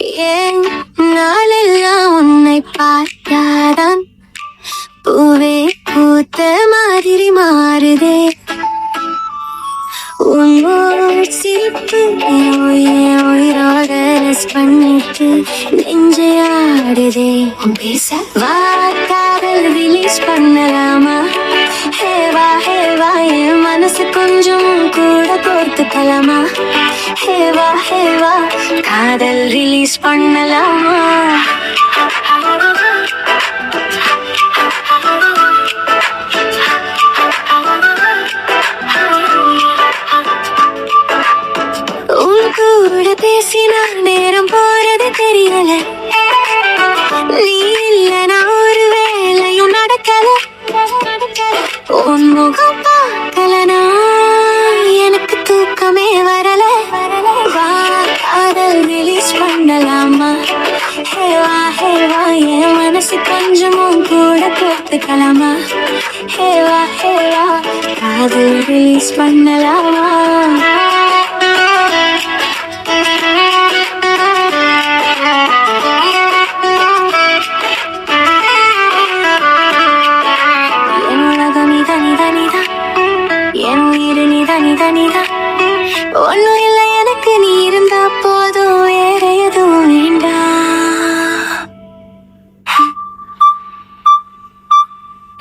ஏன் நாளெல்லாம் உன்னை பார்த்தாதான் பூவே பூத்த மாதிரி மாறுதே? உன் ஓர் சிரிப்பு உயிரோட ரஸ் பண்ணிட்டு நெஞ்சையாடுதே பேச? வா காதல் ரிலீஸ் பண்ணலாமா? ஹேவா ஹேவா என் மனசு கொஞ்சம் கூட கோர்த்துக்கலாமா? ஹேவா ஹேவா காதல் ரிலீஸ் பண்ணலாமா. கூட பேசினா நேரம் போறது தெரியல. நீ இல்ல நான் ஒரு வேலையும் நடக்கல. உன் முகம் பார்க்கலனா எனக்கு தூக்கமே ரிலீஸ் பண்ணலாமா ஹேவா ஹேவா என் மனசு கொஞ்சமும் கூட கோத்துக்கலாமா ஹேவா ஹேவா காதல் ரிலீஸ் பண்ணலாமா? என் உயிர்